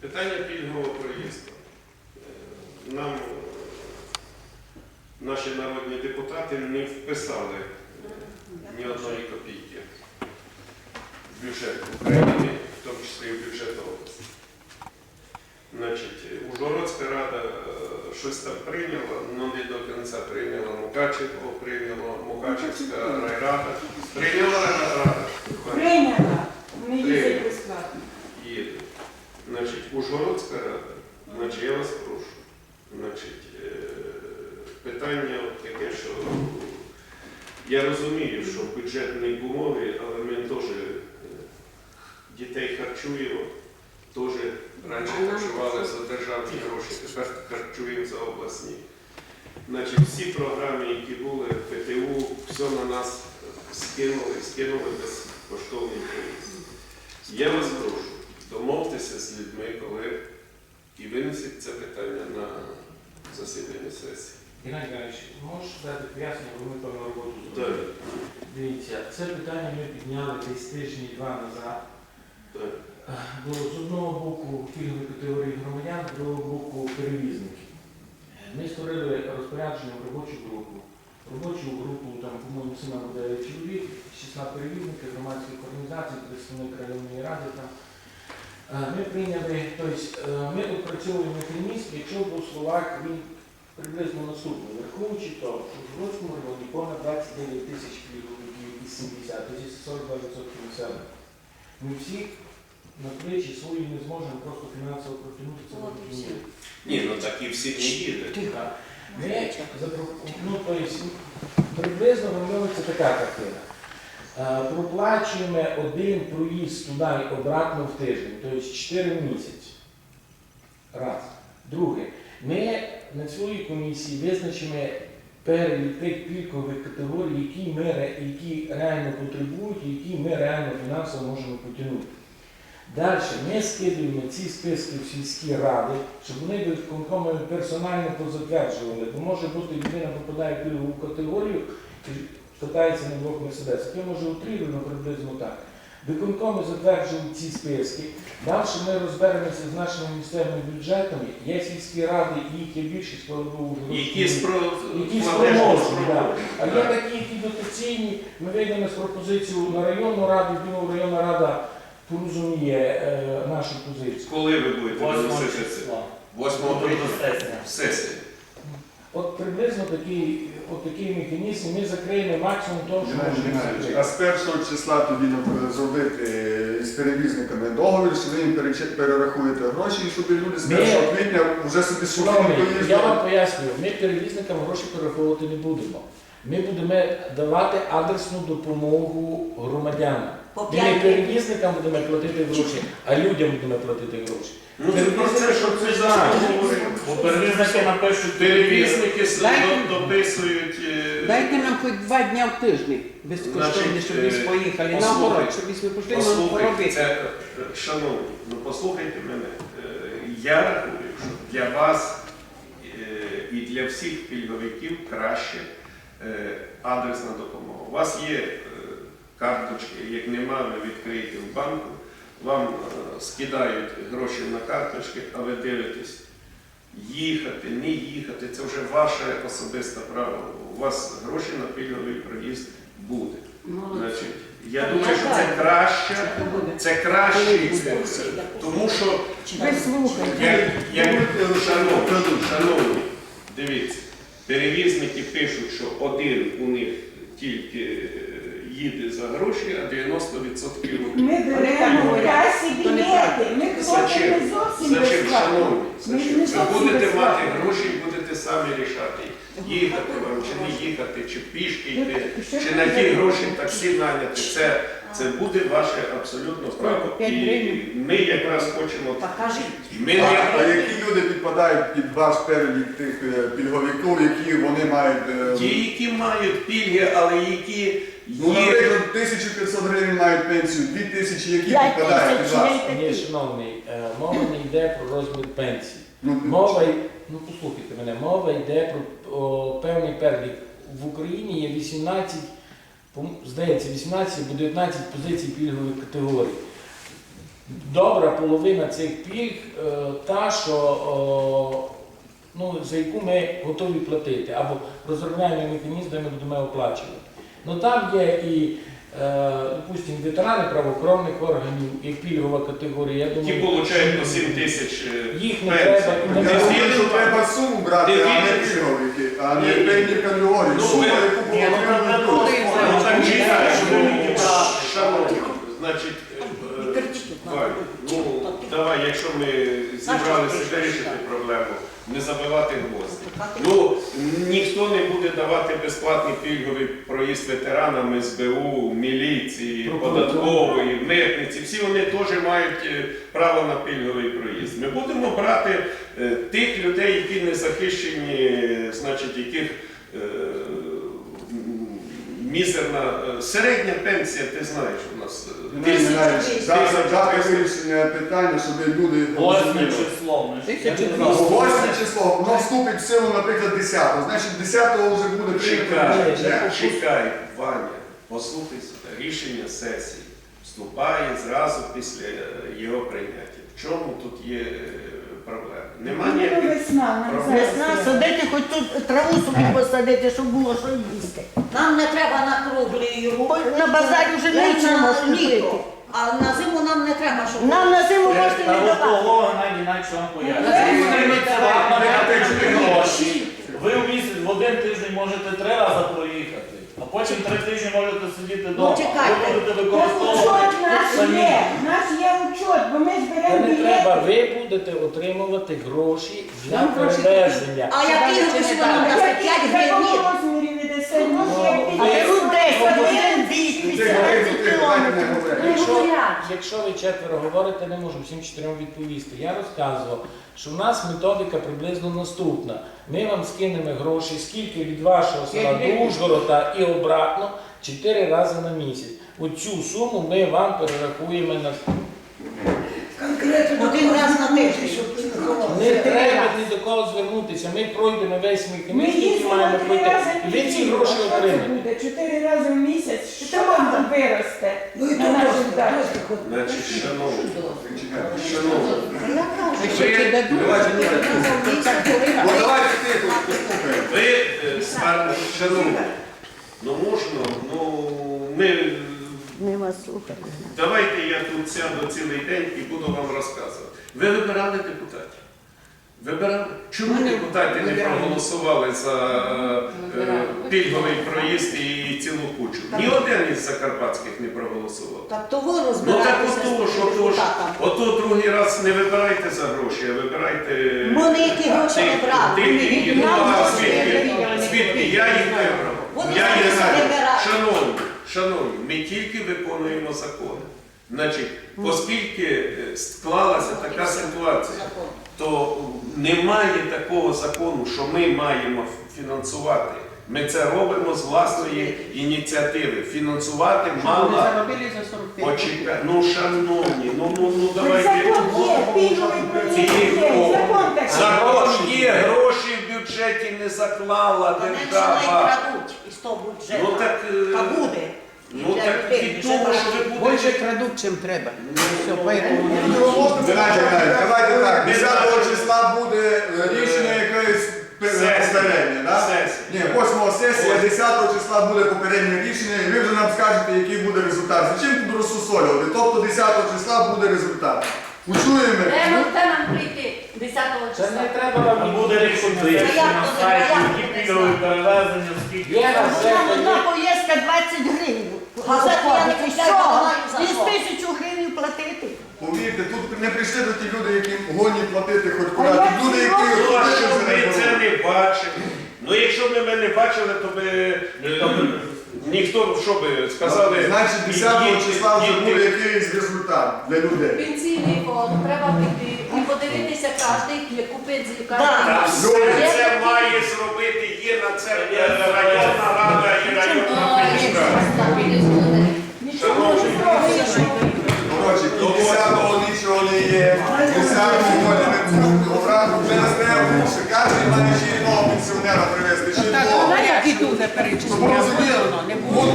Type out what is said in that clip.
Питання пільгового проїзду. Е, Нам наші народні депутати не вписали ні одної копійки в бюджет України, в тому числі і в бюджет області. Значить, Ужгородська рада е, щось там прийняла, але не до кінця прийняла. Мукачево прийняла, Мукачевська райрада. Прийняла райрада. Прийняла. Прийняла. їздять безплатно. Ужгородська рада, значить, я вас прошу. Значить, е, питання таке, що я розумію, що в бюджетній умові, але ми теж дітей харчуємо, теж раніше харчували за державні гроші, тепер харчуємо за обласні. Значить, всі програми, які були в ПТУ, все на нас скинули, скинули безкоштовний проїзд. Я вас прошу, з людьми, коли і винесіть це питання на засідання сесії. Геннадій Іванович, можеш дати пояснення, бо ми певну роботу Так, зробили. Дивіться, це питання ми підняли десь тижні два назад. так. Бо з одного боку пільгові категорії громадян, з другого боку перевізники. Ми створили розпорядженням робочу групу. Робочу групу, там, по-моєму, сина буде чоловік, 16 перевізників, громадських організацій, представник районної ради. Там. Е, Ми прийняли, тобто е, ми опрацьовуємо механізм, якщо був Словак, він приблизно наступний. Враховуючи то, що в Жгородському районі понад 29 тисяч пільговиків і 70, тобто 42% населення. Ми всі на плечі свої не зможемо просто фінансово протягнути це розуміємо. Ні, ну так і всі не їдуть. Ми ну, то есть, приблизно вимовиться така картина. Е, Проплачуємо один проїзд туди і обратно в тиждень, тобто 4 в місяць. Раз. Друге, ми на своїй комісії визначимо перелік тих пільгових категорій, які, ми, які реально потребують, які ми реально фінансово можемо потягнути. Далі ми скидуємо ці списки в сільські ради, щоб вони виконкомами персонально позатверджували. Бо може бути людина попадає в пільгову категорію катається на двох мерседесах. Я може утрірую, приблизно так. Виконкоми затверджують ці списки. Далі ми розберемося з нашими місцевими бюджетами. Є сільські ради, і їх є більшість, вже Які Які спроможні, да. А є такі, які дотаційні. Ми вийдемо з пропозицією на районну раду, і думаю, районна рада порозуміє е, нашу позицію. Коли ви будете виносити це? числа. 8 Тобто сесія. Сесія. От приблизно такий, от такий механізм, ми закриємо максимум того, що Геннадій можемо Геннадійович, закрити. А з першого числа тоді зробити е, з перевізниками договір, що ви їм перерахуєте гроші, і щоб люди з Ні. 1 квітня вже собі свободно Шановний, я вам пояснюю, ми перевізникам гроші перераховувати не будемо. Ми будемо давати адресну допомогу громадянам. Ми не перевізникам будемо платити гроші, а людям будемо платити гроші. Ну це про це, що це зараз говоримо. Перевізники напишуть Перевізники Дайте- дописують. е, Дайте нам хоч два дня в тиждень безкоштовні, Значить, щоб ми е, поїхали. послухайте, Наоборот, щоб ми пішли нам Послухайте, поробити. це, е, шановні, ну послухайте мене. Е, Я рахую, що для вас е, і для всіх пільговиків краще адресна допомога. У вас є е, карточки, як нема, ви відкриєте в банку, вам е, скидають гроші на карточки, а ви дивитесь. Їхати, не їхати, це вже ваше особисте право. У вас гроші на пільговий проїзд буде. Значить, я думаю, що це краще, Це кращий спосіб. Тому що, як, як шановні, шановні, дивіться, перевізники пишуть, що один у них тільки е, їде за гроші, а 90% Ми беремо касі білети. Ми хочемо зовсім Зачем, безплатно. шановні, зачем? Ви будете мати гроші і будете самі рішати, їхати вам чи не їхати, чи пішки йти, чи на ті гроші таксі наняти. Це, це буде ваше абсолютно право. І ми якраз хочемо. Ми А, а які люди підпадають під ваш перелік тих е, пільговиків, які вони мають. е, ті, які мають пільги, але які Ну, наприклад, 1500 гривень мають пенсію, 2000, які підпадають під вас. Ні, шановний, е, мова не йде про розмір пенсії. Ну, Мова, й- ну послухайте мене, мова йде про о, певний перелік. В Україні є 18, здається, 18 або 19 позицій пільгових категорій. добра половина цих пільг е, та, що о, ну, за яку ми готові платити, або розробляємо механізм, де ми будемо оплачувати. Ну там є і, е, допустимо, ветерани правоохоронних органів, і пільгова категорія. Я Ті думаю, отримують по 7 тисяч е, Їх не треба, не Я що треба суму брати, а не пільговики, а не Ні. певні категорії. Ну, Сума, яку Ні, ну. Ну що брати. шановні, значить, е, ну давай, якщо ми зібралися вирішити проблему, не забивати гвозді. Ну ніхто не буде давати безплатний пільговий проїзд ветеранам СБУ, міліції, податкової, митниці. Всі вони теж мають е, право на пільговий проїзд. Ми будемо брати е, тих людей, які не захищені, е, значить, яких. Мізерна е, середня пенсія, ти знаєш, у нас е, Дати вирішення питання, щоб люди Восьме розуміли. число. ми ж- Тисяча Я не двісті. Восьме число, воно вступить в силу, наприклад, 10-го. Значить, 10-го вже буде Чекай, рішення. чекай, Ваня, послухай сюди. Рішення сесії вступає зразу після е, його прийняття. В чому тут є е, проблема? Нема Ну, ніяких. весна, нам зараз Весна садити, хоч тут траву собі посадити, щоб було що їсти. Нам не треба на круглий Бо рук. на базарі вже нічого можна купити. А на зиму нам не треба, щоб Нам на зиму Е, можна Та не давати. того Геннадій Навіть вам пояснює. Ну, Ви ви вам надати гроші. Ви в місяць в один тиждень можете три рази проїхати, а потім три тижні можете сидіти вдома. чекайте. Ви будете використовувати учет наш самі. є, наш є учет, бо ми Та зберемо не треба, білети. ви будете отримувати гроші для Нам гроші перевезення. А які гроші ви дасте? 5 гривень? Розмірі ви дасте? Ну, як А піде? тут 10, Один. один бік, 18 ти, ти, давайте не кілометрів. Ну, Якщо, якщо ви четверо говорите, не можу всім чотирьом відповісти. Я розказував, що в нас методика приблизно наступна. Ми вам скинемо гроші, скільки від вашого села до Ужгорода і обратно, чотири рази на місяць. Оцю суму ми вам перерахуємо на Один раз на тиждень. не кого звернутися. Ми пройдемо весь Ми механізм, який їздимо маємо три пройти. рази І в ви ці неділю. гроші що це отримаєте. буде? Чотири рази в місяць? Що вам там виросте? Ну і на то наших можна. дачах? Значить, шановні, Чекайте. шановні, Я кажу, А ще дадуть? Давайте, коли Ну, давайте тихо, послухаємо. ви, е, шановні, ну можна, ну ми Ми вас слухаємо. Давайте я тут сяду цілий день і буду вам розказувати. Ви вибирали депутатів? Вибирали? Чому Ми депутати не вибирали. проголосували за е, пільговий проїзд і цілу кучу? Ні один із закарпатських не проголосував. Так то ви Ну так розбираєтеся ото ж, ото ж, депутатами. ото другий раз не вибирайте за гроші, а вибирайте. Ми ніякі гроші не брали. тих, які- ну, а звідки? Звідки? Я їх вибрав. Вони Я самі їх знаю. вибирають. Шановні, шановні, ми тільки виконуємо закони. Значить, оскільки е, склалася така ситуація, то немає такого закону, що ми маємо фінансувати. Ми це робимо з власної ініціативи. Фінансувати 45 Почекай, ну шановні, ну ну ну давайте. Закон є, гроші в бюджеті не заклала Вони вже не держава. крадуть із того бюджету. Ну так, від того, що ви Більше крадуть, чим треба. Все, поэтому Давайте, так. 10 числа буде рішення Сесія. попереднє, так? Ні, 8 сесія, 10 числа буде попереднє рішення, і ви вже нам скажете, який буде результат. Зачем тут розсусолювати? Тобто 10 числа буде результат. Учуємо? Де нам прийти 10 Це не треба Там буде рішення на сайті, які пільгові перевезення, скільки. Є на все, Нам одна поїздка 20 гривень. Газети я не купляю, що? знаю за І що. з тисячу гривень платити. Повірте, тут не прийшли до ті люди, які гоні платити хоч куди. люди, які гроші? Ну, а що вже ми не це не бачимо? Ну якщо б ми не бачили, то би е, ніхто що би сказали. Значить, 10 «Їдьте, числа вже їдьте». буде якийсь результат для людей. Пенсійний фонд, треба піти і подивитися кожний, купити Та кожен. все це має зробити, є на це е, районна рада і районна міська. Нічого не зробиш. Коротше, і 10-го нічого не є, 10-го не обрати вже нас треба більше. Кожен має ще одного пенсіонера привезти, ще Так, вона як і не перечислила. Не було.